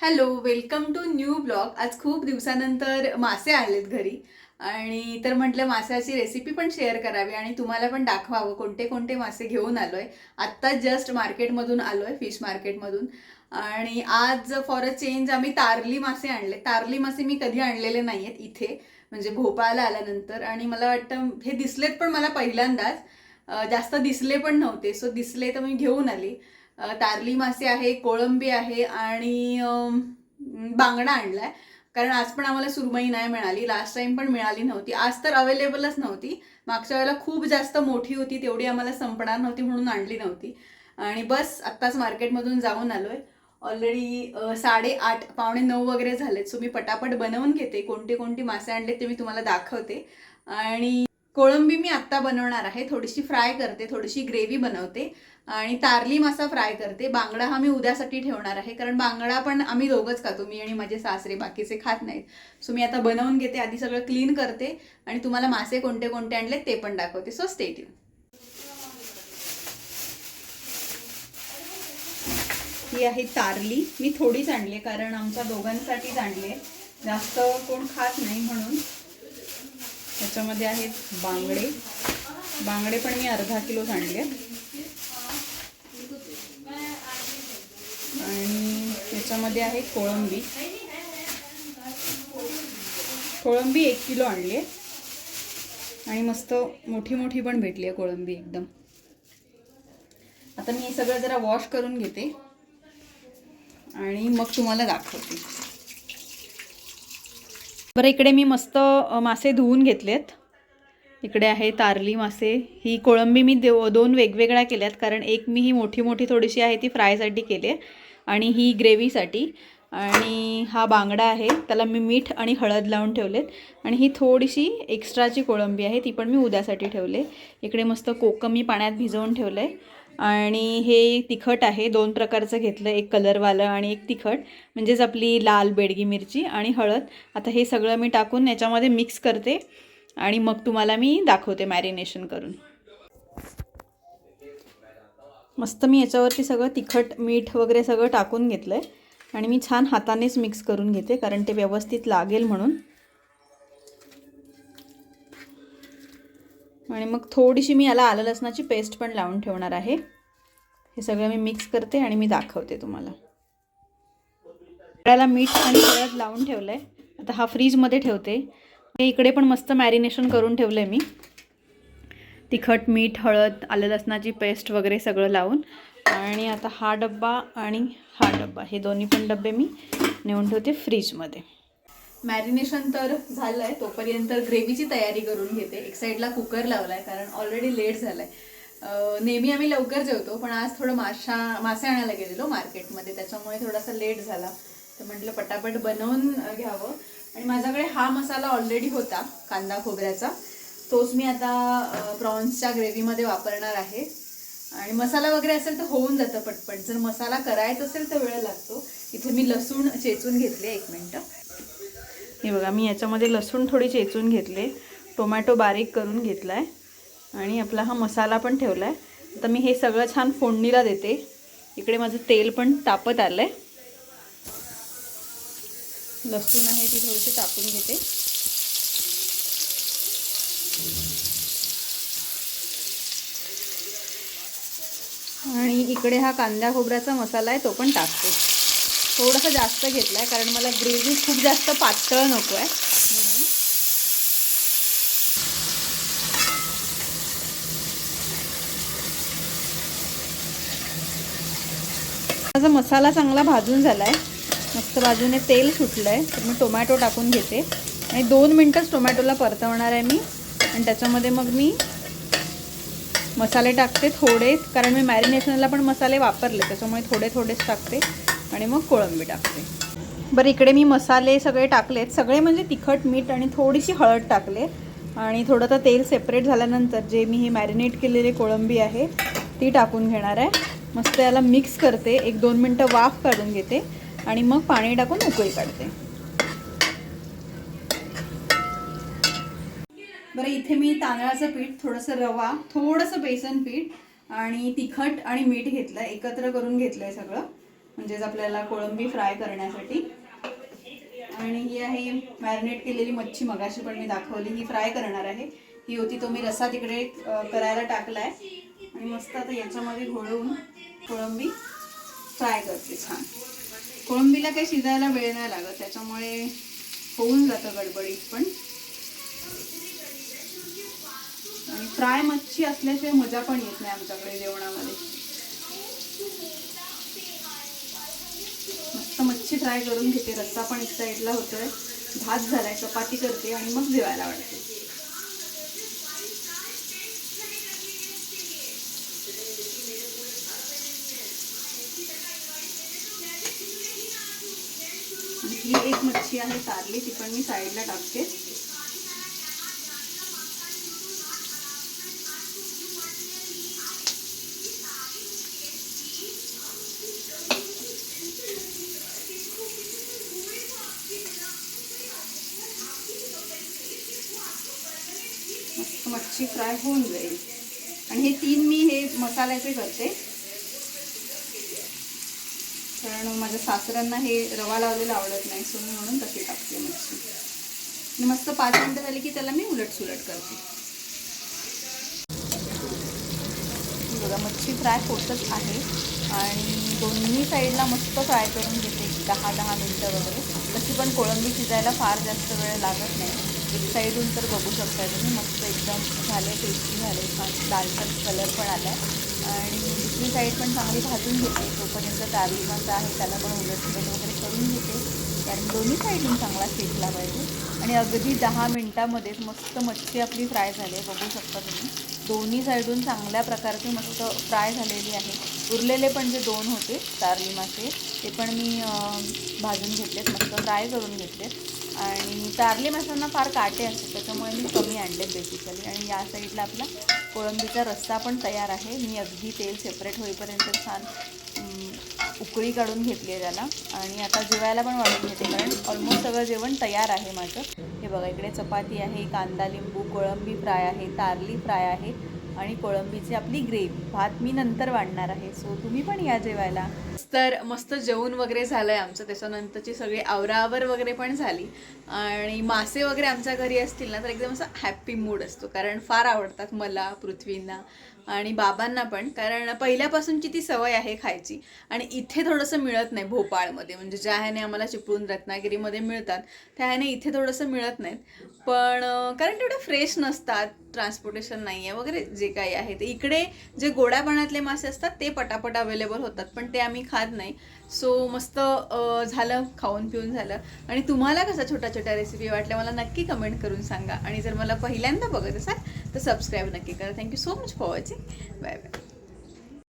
Hello welcome to new blog आज खूप दिवसानंतर मासे आणलेत घरी. आणि तर म्हटलं माशाची रेसिपी पण शेअर करावी आणि तुम्हाला पण दाखवावं कोणते कोणते मासे घेऊन आलोय. आत्ता जस्ट मार्केटमधून आलोय फिश मार्केटमधून आणि आज फॉर अ चेंज आम्ही तारली मासे आणले. तारली मासे मी कधी आणलेले नाही आहेत इथे. म्हणजे भोपाळला आल्यानंतर. आणि मला वाटतं हे दिसलेत पण मला पहिल्यांदाच. जास्त दिसले पण नव्हते. सो दिसले तर मी घेऊन आली. तारली मासे आहे कोळंबी आहे आणि बांगडा आणलाय. कारण आज पण आम्हाला सुरमई नाही मिळाली. लास्ट टाइम पण मिळाली नव्हती. आज तर अवेलेबलच नव्हती. मागच्या वेळेला खूप जास्त मोठी होती तेवढी आम्हाला संपणार नव्हती म्हणून आणली नव्हती. आणि बस आत्ताच मार्केटमधून जाऊन आलोय. ऑलरेडी साडेआठ पावणे नऊ वगैरे झालेत. सो मी पटापट बनवून घेते. कोणते कोणते मासे आणले ते मी तुम्हाला दाखवते. आणि कोळंबी मी आत्ता बनवणार आहे. थोडीशी फ्राय करते थोडीशी ग्रेव्ही बनवते. आणि तारली मासा फ्राय करते. बांगडा हा मी उद्यासाठी ठेवणार आहे कारण बांगडा पण आम्ही दोघंच खातो मी आणि माझे सासरे बाकीचे खात नाहीत. सो मी आता बनवून घेते आधी सगळं क्लीन करते आणि तुम्हाला मासे कोणते कोणते आणले ते पण दाखवते. सो स्टेट यू ही आहे तारली. मी थोडीच आणली आहे कारण आमच्या दोघांसाठीच आणली आहे. जास्त कोण खात नाही म्हणून. त्याच्यामध्ये आहेत बांगडे. बांगडे पण मी अर्धा किलोच आणले आणि त्याच्यामध्ये आहे कोळंबी. कोळंबी एक किलो आणली आहे. आणि मस्त मोठी मोठी पण भेटली आहे कोळंबी एकदम. आता मी हे सगळं जरा वॉश करून घेते. आणि मग तुम्हाला दाखवते. बरं इकडे मी मस्त मासे धुवून घेतलेत. इकडे आहे तारली मासे. ही कोळंबी मी देव दोन वेगवेगळ्या केल्यात कारण एक मी ही मोठी मोठी थोडीशी आहे ती फ्रायसाठी केली आहे. आणि ही ग्रेव्हीसाठी. आणि हा बांगडा आहे. त्याला मी मीठ आणि हळद लावून ठेवलेत. आणि ही थोडीशी एक्स्ट्राची कोळंबी आहे. ती पण मी उद्यासाठी ठेवले. इकडे मस्त कोकम मी पाण्यात भिजवून ठेवलं आहे आणि हे तिखट आहे. दोन प्रकारचं घेतलं एक कलरवालं आणि एक तिखट. म्हणजेच आपली लाल बेडगी मिरची आणि हळद. आता हे सगळं मी टाकून याच्यामध्ये मिक्स करते. आणि मग तुम्हाला मी दाखवते मॅरिनेशन करून. मस्त मी याच्यावरती सगळं तिखट मीठ वगैरे सगळं टाकून घेतलं आहे आणि मी छान हातानेच मिक्स करून घेते कारण ते व्यवस्थित लागेल म्हणून. आणि मग थोडीशी मी याला आलं लसणाची पेस्ट पण लावून ठेवणार आहे. हे सगळं मी मिक्स करते आणि मी दाखवते तुम्हाला. त्याला मीठ आणि हळद लावून ठेवलं आहे आता हा फ्रीजमध्ये ठेवते. हे इकडे पण मस्त मॅरिनेशन करून ठेवलं आहे मी. तिखट मीठ हळद आलं लसणाची पेस्ट वगैरे सगळं लावून. आणि आता हा डब्बा आणि हा डब्बा हे दोन्ही पण डब्बे मी नेऊन ठेवते फ्रीजमध्ये. मॅरिनेशन तर झालं आहे तोपर्यंत ग्रेव्हीची तयारी करून घेते. एक साईडला कुकर लावला आहे कारण ऑलरेडी लेट झाला आहे नेहमी आम्ही लवकर जेवतो पण आज थोडं माशा मासे आणायला गेलेलो मार्केटमध्ये त्याच्यामुळे थोडासा लेट झाला. तर म्हटलं पटापट बनवून घ्यावं. आणि माझ्याकडे हा मसाला ऑलरेडी होता कांदा खोबऱ्याचा. तोच मी आता प्रॉन्सच्या ग्रेव्हीमध्ये वापरणार आहे. आणि मसाला वगैरे असेल तर होऊन जातं पटपट. जर मसाला करायचा असेल तर वेळ लागतो. इथे मी लसूण चेचून घेतले एक मिनटं. हे बघा मी याच्यामध्ये लसूण थोडी चेचून घेतले. टोमॅटो बारीक करून घेतला आहे आणि आपला हा मसाला पण ठेवला आहे आता मी हे सगळं छान फोडणीला देते. इकडे माझं तेल पण तापत आलं आहे लसूण आहे ती थोडीशी तापून घेते. आणि इकडे हा कांदा खोबऱ्याचा मसाला आहे तो पण टाकते. थोडासा जास्त घेतला आहे कारण मला ग्रेव्ही खूप जास्त पातळ नको आहे म्हणून माझा मसाला चांगला भाजून झाला आहे मस्त बाजूने तेल सुटलं आहे तर मी टोमॅटो टाकून घेते. आणि दोन मिनटंच टोमॅटोला परतवणार आहे मी. आणि त्याच्यामध्ये मग मी मसाले टाकते थोडे कारण मी मॅरिनेशनला पण मसाले वापरले त्याच्यामुळे थोडे थोडेच टाकते आणि मग कोळंबी टाकते. बरं इकडे मी मसाले सगळे टाकलेत. सगळे म्हणजे तिखट मीठ आणि थोडीशी हळद टाकले. आणि थोडं तर तेल सेपरेट झाल्यानंतर जे मी ही मॅरिनेट केलेली कोळंबी आहे ती टाकून घेणार आहे. मस्त याला मिक्स करते. एक दोन मिनटं वाफ काढून घेते आणि मग पाणी टाकून उकळी काढते. बरं इथे मी तांदळाचं पीठ थोडंसं रवा थोडंसं बेसन पीठ आणि तिखट आणि मीठ घेतलं एकत्र करून घेतलं आहे सगळं म्हणजेच आपल्याला कोळंबी फ्राय करण्यासाठी. आणि ही आहे मॅरिनेट केलेली मच्छी मगाशी पण मी दाखवली ही फ्राय करणार आहे. ही होती तो मी रसा तिकडे करायला टाकला आहे आणि मस्त आता याच्यामध्ये घोळवून कोळंबी फ्राय करते छान. कोळंबीला काही शिजायला वेळ नाही लागत त्याच्यामुळे होऊन जातं गडबडीत पण आणि फ्राय मच्छी असल्याशिवाय मजा पण येत नाही आमच्याकडे जेवणामध्ये. मस्त मच्छी फ्राय करून घेते. रस्सा पण एक साईडला होतोय. भात झालाय चपाती करते आणि मग जेवायला वाटते ही एक मच्छी आहे तारली ती पण मी साईडला टाकते. मस्त मच्छी फ्राय होऊन जाईल. आणि हे तीन मी हे मसाल्याचे करते. कारण माझ्या सासऱ्यांना हे रवा लावलेलं आवडत नाही सो मी म्हणून तशी टाकते मच्छी. आणि मस्त पाच मिनटं झाली की त्याला मी उलट सुलट करते. बघा मच्छी फ्राय होतच आहे. आणि दोन्ही साईडला मस्त फ्राय करून घेते. दहा दहा मिनटं वगैरे. तशी पण कोळंबी शिजायला फार जास्त वेळ लागत नाही. एक साईडून तर बघू शकता तुम्ही मस्त एकदम झाले टेस्टी झाले छान. लालसर कलर पण आला आणि दुसरी साईड पण चांगली भाजून घेते तोपर्यंत तारली मासा आहे त्याला पण उलट वगैरे करून घेते. कारण दोन्ही साईडून चांगला शेकला पाहिजे आणि अगदी दहा मिनटामध्येच मस्त मच्छी आपली फ्राय झाली आहे बघू शकता तुम्ही. दोन्ही साईडून चांगल्या प्रकारचे मस्त फ्राय झालेली आहे. उरलेले पण जे दोन होते तारली मासे ते पण मी भाजून घेतलेत मस्त फ्राय करून घेतलेत. आणि चारली माशांना फार काटे असतात त्याच्यामुळे मी कमी आणलेत बेसिकली आणि या साईडला आपला कोळंबीचा रस्सा पण तयार आहे. मी अगदी तेल सेपरेट होईपर्यंत छान उकळी काढून घेतली आहे त्याला. आणि आता जेवायला पण वाढून घेते कारण ऑलमोस्ट सगळं जेवण तयार आहे माझं. बघा इकडे चपाती आहे कांदा लिंबू कोळंबी फ्राय आहे तारली फ्राय आहे आणि कोळंबीची आपली ग्रेव्ही. भात मी नंतर वाढणार आहे. सो तुम्ही पण या जेवायला. तर मस्त जेवण वगैरे झालं आहे आमचं. त्याच्यानंतरची सगळी आवरावर वगैरे पण झाली. आणि मासे वगैरे आमच्या घरी असतील ना तर एकदम असा हॅप्पी मूड असतो. कारण फार आवडतात मला पृथ्वींना. आणि बाबांना पण कारण पहिल्यापासूनची ती सवय आहे खायची. आणि इथे थोडंसं मिळत नाही भोपाळमध्ये. म्हणजे ज्या ह्याने आम्हाला चिपळूण रत्नागिरीमध्ये मिळतात त्या ह्याने इथे थोडंसं मिळत नाहीत. पण कारण तेवढे फ्रेश नसतात ट्रान्सपोर्टेशन नाही आहे वगैरे जे काही आहे ते. इकडे जे गोड्या पाण्यातले मासे असतात ते पटापट अवेलेबल होतात पण ते आम्ही खात नाही. सो मस्त झालं खाऊन पिऊन झालं. आणि तुम्हाला कसा छोट्या छोट्या रेसिपी वाटल्या मला नक्की कमेंट करून सांगा. आणि जर मला पहिल्यांदा बघत असाल तर सबस्क्राईब नक्की करा. Thank you so much for watching bye bye